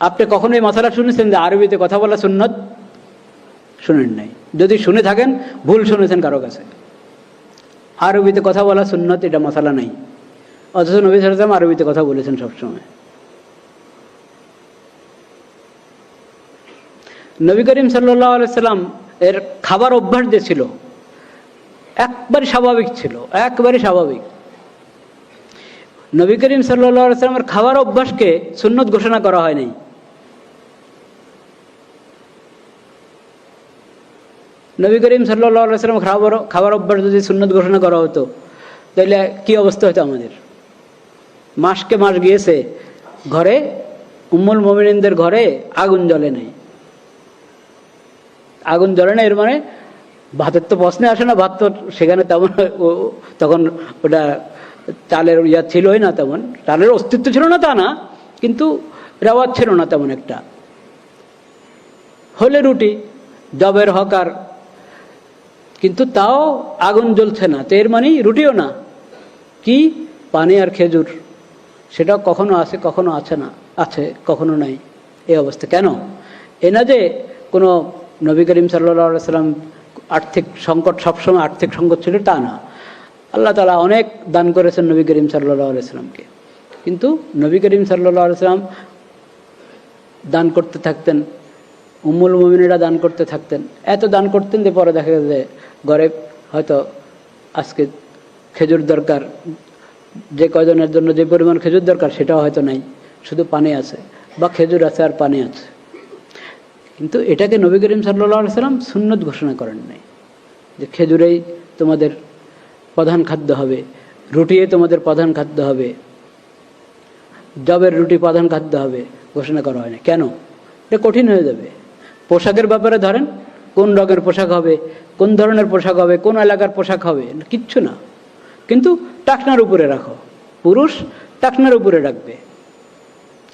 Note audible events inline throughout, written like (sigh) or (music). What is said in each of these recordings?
আপনি কখনো এই মশালা শুনেছেন যে আরবিতে কথা বলা সুন্নত? শুনেন নাই। যদি শুনে থাকেন, ভুল শুনেছেন কারও কাছে। আরবিতে কথা বলা সুন্নত, এটা মশালা নাই। অথচ নবী সালাম আরবিতে কথা বলেছেন সবসময়। নবী করিম সাল্লাহ আলাইসাল্লাম এর খাবার অভ্যাস যে ছিল একবারে স্বাভাবিক ছিল একবারে স্বাভাবিক। নবী করিম সাল্লাহ আলাইসাল্লামের খাবার অভ্যাসকে সুন্নত ঘোষণা করা হয়নি নবী করিম আলাইসাল্লাম খাবার খাবার অভ্যাস যদি সুন্নত ঘোষণা করা হতো, তাহলে কি অবস্থা হতো আমাদের? মাসকে মাস গিয়েছে, ঘরে উম্মুল মমিনদের ঘরে আগুন জ্বলে নেই। আগুন জ্বলে না এর মানে ভাতের তো প্রশ্নে আসে না, ভাত তো সেখানে তেমন তখন ওটা চালের ইয়া ছিলই না তেমন, চালের অস্তিত্ব ছিল না তা না, কিন্তু রেওয়াজ ছিল না তেমন একটা। হলে রুটি জবের হকার কিন্তু তাও আগুন জ্বলছে না। তো এর মানেই রুটিও না। কি? পানি আর খেজুর। সেটা কখনো আছে কখনো আছে না, আছে, কখনো নাই। এই অবস্থা। কেন? এ না যে কোনো নবী করিম সাল্লা সাল্লাম আর্থিক সংকট, সবসময় আর্থিক সংকট ছিল, তা না। আল্লাহ তালা অনেক দান করেছেন নবী করিম সাল্লামকে কিন্তু নবী করিম সাল্লাহ সাল্লাম দান করতে থাকতেন। উম্মুল মমিনেরা দান করতে থাকতেন। এত দান করতেন যে পরে দেখা যায় যে ঘরে হয়তো আজকে খেজুর দরকার, যে কয়জনের জন্য যে পরিমাণ খেজুর দরকার সেটাও হয়তো নাই, শুধু পানি আছে, বা খেজুর আছে আর পানি আছে। কিন্তু এটাকে নবী করিম সাল্লা সাল্লাম সুন্নত ঘোষণা করেন নাই, যে খেজুরেই তোমাদের প্রধান খাদ্য হবে, রুটিয়ে তোমাদের প্রধান খাদ্য হবে জবের রুটি প্রধান খাদ্য হবে, ঘোষণা করা হয় না কেন? এটা কঠিন হয়ে যাবে। পোশাকের ব্যাপারে ধরেন কোন রঙের পোশাক হবে, কোন ধরনের পোশাক হবে, কোন এলাকার পোশাক হবে, কিচ্ছু না। কিন্তু টাকনার উপরে রাখো। পুরুষ টাকনার উপরে রাখবে।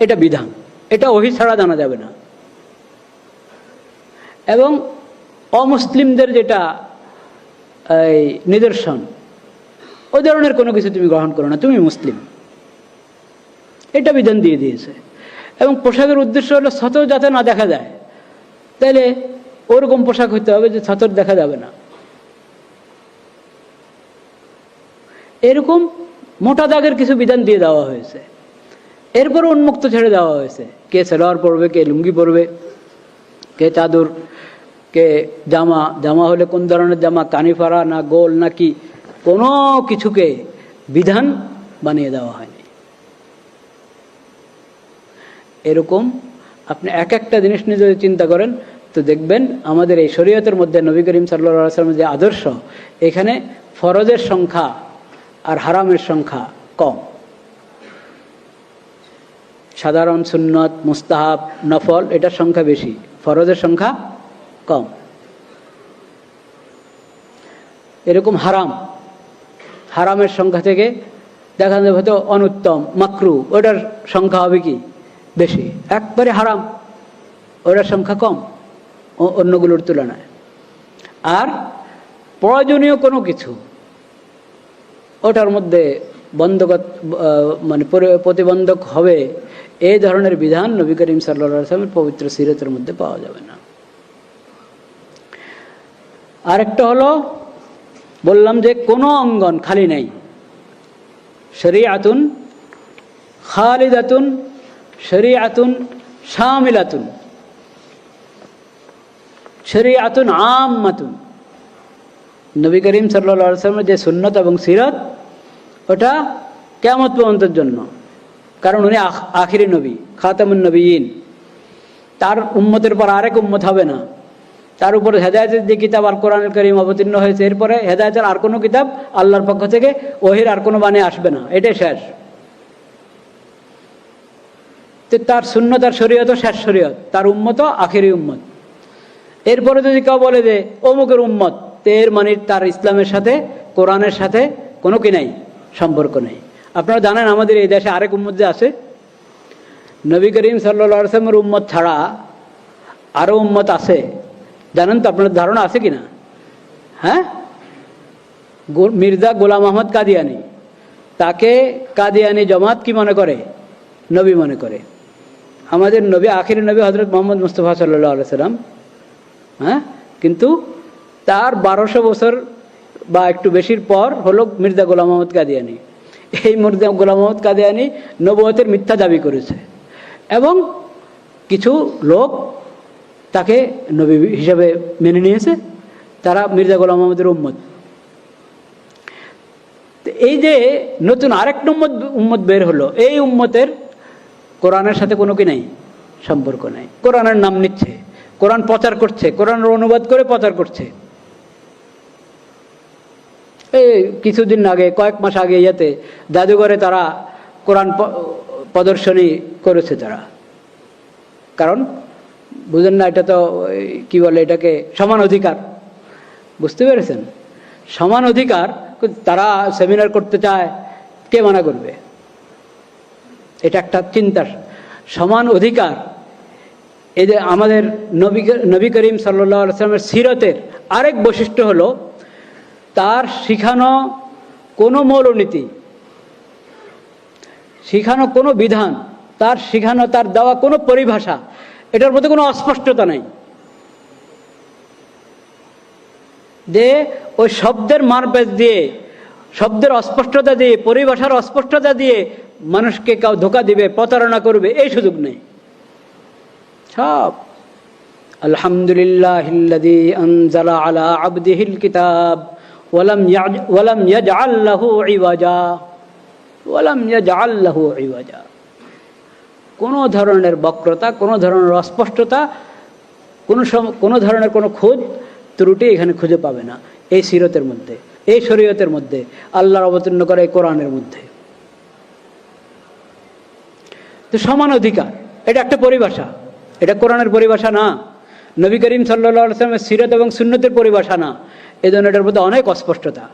এটা বিধান। এটা ওহি ছাড়া জানা যাবে না। এবং অমুসলিমদের যেটা, এই নিদর্শন, ওই ধরনের কোনো কিছু তুমি গ্রহণ করো না। তুমি মুসলিম। এটা বিধান দিয়ে দিয়েছে। এবং পোশাকের উদ্দেশ্য হলো সতর যাতে না দেখা যায়, তাইলে ওরকম পোশাক হইতে হবে যে সতর দেখা যাবে না। এরকম মোটা দাগের কিছু বিধান দিয়ে দেওয়া হয়েছে। এরপর উন্মুক্ত ছেড়ে দেওয়া হয়েছে। কে সেলোয়ার পরবে, কে লুঙ্গি পরবে, কে চাদর, কে জামা। জামা হলে কোন ধরনের জামা? কানিফারা না গোল না কি? কোনো কিছুকে বিধান বানিয়ে দেওয়া হয়নি। এরকম আপনি এক একটা জিনিস নিয়ে যদি চিন্তা করেন তো দেখবেন আমাদের এই শরীয়তের মধ্যে নবী করিম সাল্লা যে আদর্শ, এখানে ফরজের সংখ্যা আর হারামের সংখ্যা কম। সাধারণ সুন্নত, মুস্তাহাব, নফল, এটার সংখ্যা বেশি, ফরজের সংখ্যা কম। এরকম হারাম, হারামের সংখ্যা থেকে দেখা যাবে হয়তো অনুত্তম, মাকরু, ওটার সংখ্যা হবে কি? বেশি। একবারে হারাম, ওটার সংখ্যা কম। অন্যগুলোর তুলনায়। আর প্রয়োজনীয় কোনো কিছু, ওটার মধ্যে বন্ধক মানে প্রতিবন্ধক হবে এই ধরনের বিধান নবী করিম সাল্লা সাল্লামের পবিত্র সিরতের মধ্যে পাওয়া যাবে না। আরেকটা হলো, বললাম যে কোনো অঙ্গন খালি নেই। শরিয়াতুন, খালিদাতুন, শরিয়াতুন, শামিলাতুন। শরিয়াতুন আম্মাতুন। নবী করিম সাল্লা যে সুন্নত এবং সিরত, ওটা কেমত পর্যন্তের জন্য। কারণ উনি আখ- আখিরি নবী, খাতামুন নবীন তার উম্মতের পর আরেক উম্মত হবে না। তার উপর হেদায়তের যে কিতাব আর কোরআন করিম অবতীর্ণ হয়েছে, এরপরে হেদায়তের আর কোনো কিতাব আল্লাহর পক্ষ থেকে ওহির আর কোনো বাণী আসবে না। এটাই শেষ। তো তার শূন্য তার শরীয়ত শেষ শরীয়ত। তার উম্মত আখেরি উম্মত। এরপরে যদি কেউ বলে যে, অমুকের উম্মত এর মানে তার ইসলামের সাথে, কোরআনের সাথে কোনো কি নাই, সম্পর্ক নেই। আপনারা জানেন আমাদের এই দেশে আরেক উম্মত যে আছে? নবী করিম সাল্লা আসলামের উম্মত ছাড়া আরও উম্মত আছে। জানেন তো আপনার ধারণা আছে কি না হ্যাঁ মির্জা গোলাম আহমদ কাদিয়ানি, তাকে কাদিয়ানি জমাত কি মনে করে? নবী মনে করে। আমাদের নবী, আখির নবী হজরত মোহাম্মদ মুস্তফা সাল্লাহ সাল্লাম হ্যাঁ? কিন্তু তার বারোশো বছর বা একটু বেশির পর হলো মির্জা গোলাম মোহাম্মদ কাদিয়ানি। এই মির্জা গোলাম মোহাম্মদ কাদিয়ানি নবতের মিথ্যা দাবি করেছে এবং কিছু লোক তাকে নবী হিসাবে মেনে নিয়েছে, তারা মির্জা গোলাম মোহাম্মদের উম্মত। এই যে নতুন আরেক নম্বর উম্মত বের হলো, এই উম্মতের কোরআনের সাথে কোনো কি নাই? সম্পর্ক নাই। কোরআনের নাম নিচ্ছে। কোরআন প্রচার করছে, কোরআনের অনুবাদ করে প্রচার করছে। এই কিছুদিন আগে, কয়েক মাস আগে ইয়েতে জাদুঘরে তারা কোরআন প্রদর্শনী করেছে তারা। কারণ বুঝেন না, এটা তো কি বলে এটাকে, সমান অধিকার। বুঝতে পেরেছেন? সমান অধিকার, তারা সেমিনার করতে চায়, কে মানা করবে? এটা একটা চিন্তার, সমান অধিকার। এই যে আমাদের নবী নবী করিম সাল্লাহ আসলামের সিরতের আরেক বৈশিষ্ট্য হলো তার শিখানো কোনো মৌলনীতি, শিখানো কোনো বিধান, তার শিখানো, তার দেওয়া কোনো পরিভাষা, এটার মধ্যে কোনো অস্পষ্টতা নাই। যে ওই শব্দের মারপেজ দিয়ে, শব্দের অস্পষ্টতা দিয়ে, পরিভাষার অস্পষ্টতা দিয়ে মানুষকে কাউ ধোকা দিবে, প্রতারণা করবে, এই সুযোগ নেই। সব। আলহামদুলিল্লাহ আনজালা আলা কিতাব, ওয়ালাম ওয়ালাম ইওয়াজা ওয়ালাম ইওয়াজা। কোনো ধরনের বক্রতা, কোনো ধরনের অস্পষ্টতা, কোনো কোনো ধরনের কোনো খোঁজ ত্রুটি এখানে খুঁজে পাবে না এই সিরতের মধ্যে, এই শরীয়তের মধ্যে আল্লাহর অবতীর্ণ করে এই কোরআনের মধ্যে। তো সমান অধিকার, এটা একটা পরিভাষা। এটা কোরআনের পরিভাষা না। নবী করিম সাল্লামের সিরত এবং সুন্নতের পরিভাষা না। এই জন্য এটার মধ্যে অনেক অস্পষ্টতা।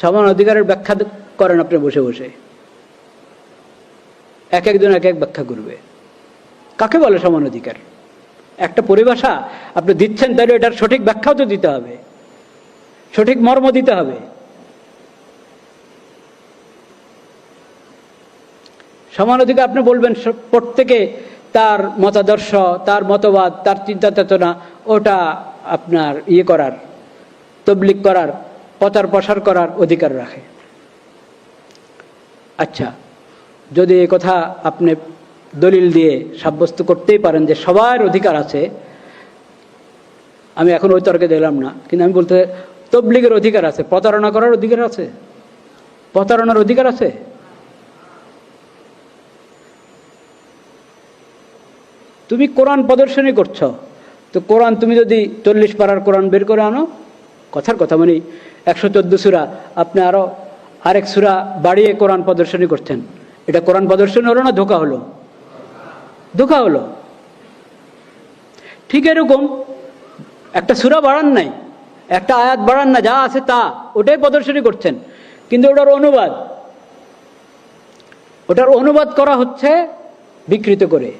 সমান অধিকারের ব্যাখ্যা করেন আপনি বসে বসে। এক একজন এক এক ব্যাখ্যা করবে। কাকে বলে সমান অধিকার? একটা পরিভাষা আপনি দিচ্ছেন তাহলে এটার সঠিক ব্যাখ্যাও তো দিতে হবে। সঠিক মর্ম দিতে হবে। সমান অধিকার আপনি বলবেন প্রত্যেকে তার মতাদর্শ, তার মতবাদ, তার চিন্তা চেতনা ওটা আপনার ইয়ে করার তবলিক করার, প্রচার প্রসার করার অধিকার রাখে। আচ্ছা যদি এ কথা আপনি দলিল দিয়ে সাব্যস্ত করতেই পারেন যে সবার অধিকার আছে, আমি এখন ওই তর্কে দিলাম না, কিন্তু আমি বলতে তবলিগের অধিকার আছে, প্রতারণা করার অধিকার আছে? প্রতারণার অধিকার আছে? তুমি কোরআন প্রদর্শনী করছ। তো কোরআন তুমি যদি চল্লিশ পাড়ার কোরআন বের করে আনো, কথার কথা মানে একশো চোদ্দ সুরা, আপনি আরও আরেক সুরা বাড়িয়ে কোরআন প্রদর্শনী করছেন। এটা কোরআন প্রদর্শনী হলো না ধোকা হলো? ধোকা হলো। ঠিক এরকম একটা সুরা বাড়ান নাই, একটা আয়াত বাড়ান না, যা আছে তা, ওটাই প্রদর্শনী করছেন। কিন্তু ওটার অনুবাদ ওটার অনুবাদ করা হচ্ছে বিকৃত করে।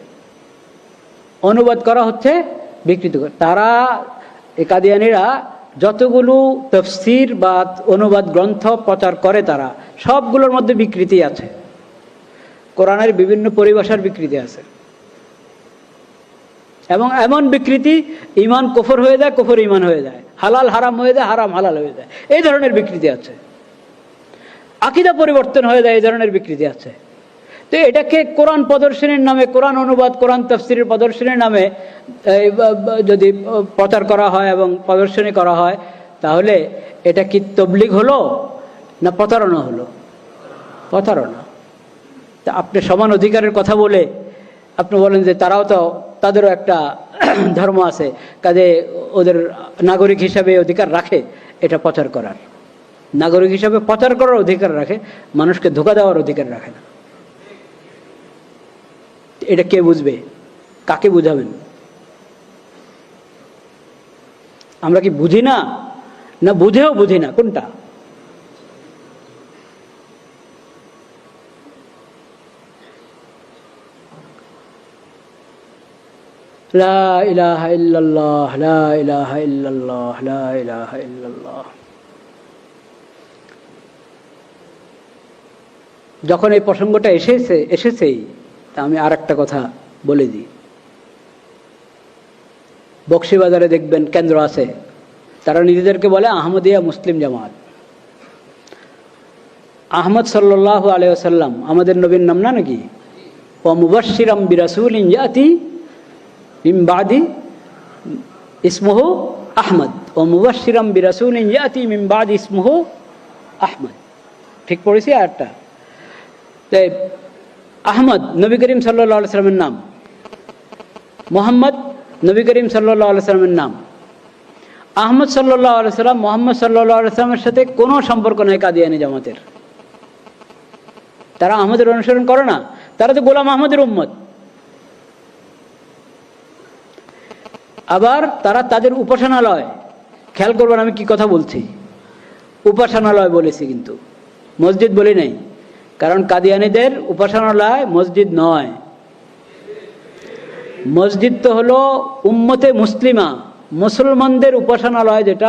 অনুবাদ করা হচ্ছে বিকৃত করে। তারা একাদিয়ানিরা যতগুলো তফসির বা অনুবাদ গ্রন্থ প্রচার করে তারা, সবগুলোর মধ্যে বিকৃতি আছে। কোরআনের বিভিন্ন পরিভাষার বিকৃতি আছে। এবং এমন বিকৃতি ইমান কফর হয়ে যায়, কফর ইমান হয়ে যায়। হালাল হারাম হয়ে যায়, হারাম হালাল হয়ে যায়। এই ধরনের বিকৃতি আছে। আকিদা পরিবর্তন হয়ে যায়, এই ধরনের বিকৃতি আছে। তো এটাকে কোরআন প্রদর্শনীর নামে, কোরআন অনুবাদ, কোরআন তফসিরের প্রদর্শনীর নামে যদি প্রচার করা হয় এবং প্রদর্শনী করা হয়, তাহলে এটা কি তবলিগ হলো না প্রতারণা হলো? প্রতারণা। তা আপনি সমান অধিকারের কথা বলে আপনি বলেন যে তারাও তো, তাদেরও একটা (clears throat) ধর্ম আছে, কাজে ওদের নাগরিক হিসাবে অধিকার রাখে এটা প্রচার করার। নাগরিক হিসাবে প্রচার করার অধিকার রাখে, মানুষকে ধোকা দেওয়ার অধিকার রাখে না। এটা কে বুঝবে? কাকে বুঝাবেন? আমরা কি বুঝি না? না বুঝেও বুঝি না, কোনটা? যখন এই প্রসঙ্গটা এসেছে, এসেছেই তা আমি আর একটা কথা বলে দিই। বক্সিবাজারে দেখবেন কেন্দ্র আছে। তারা নিজেদেরকে বলে আহমদিয়া মুসলিম জামাত। আহমদ সাল্লাহ আলিয়াল্লাম আমাদের নবীর নাম না নাকি? ও মুবাসিরাম বিরাসুল ইঞ্জাতি মিমবাদি ইসমুহ আহমদ। ও মুবাসিরাম বিরাসুল ইঞ্জাতি মিমবাদ ইসমুহ আহমদ। ঠিক পড়েছি আরটা তাই আহমদ নবী করিম সাল্লাহ সাল্লামের নাম। মোহাম্মদ নবী করিম সাল্লাহ সাল্লামের নাম। আহমদ সাল্লাহ সাল্লাম মোহাম্মদ সাল্লাহ সাল্লামের সাথে কোনো সম্পর্ক নেই কাদিয়ানি জামাতের। তারা আহমদের অনুসরণ করে না, তারা তো গোলাম আহমদের উম্মত। আবার তারা তাদের উপাসনালয়, খেয়াল করবেন আমি কি কথা বলছি, উপাসনালয় বলেছি কিন্তু, মসজিদ বলি নাই। কারণ কাদিয়ানিদের উপাসনালয় মসজিদ নয়। মসজিদ তো হলো উম্মতে মুসলিমা মুসলমানদের উপাসনালয় যেটা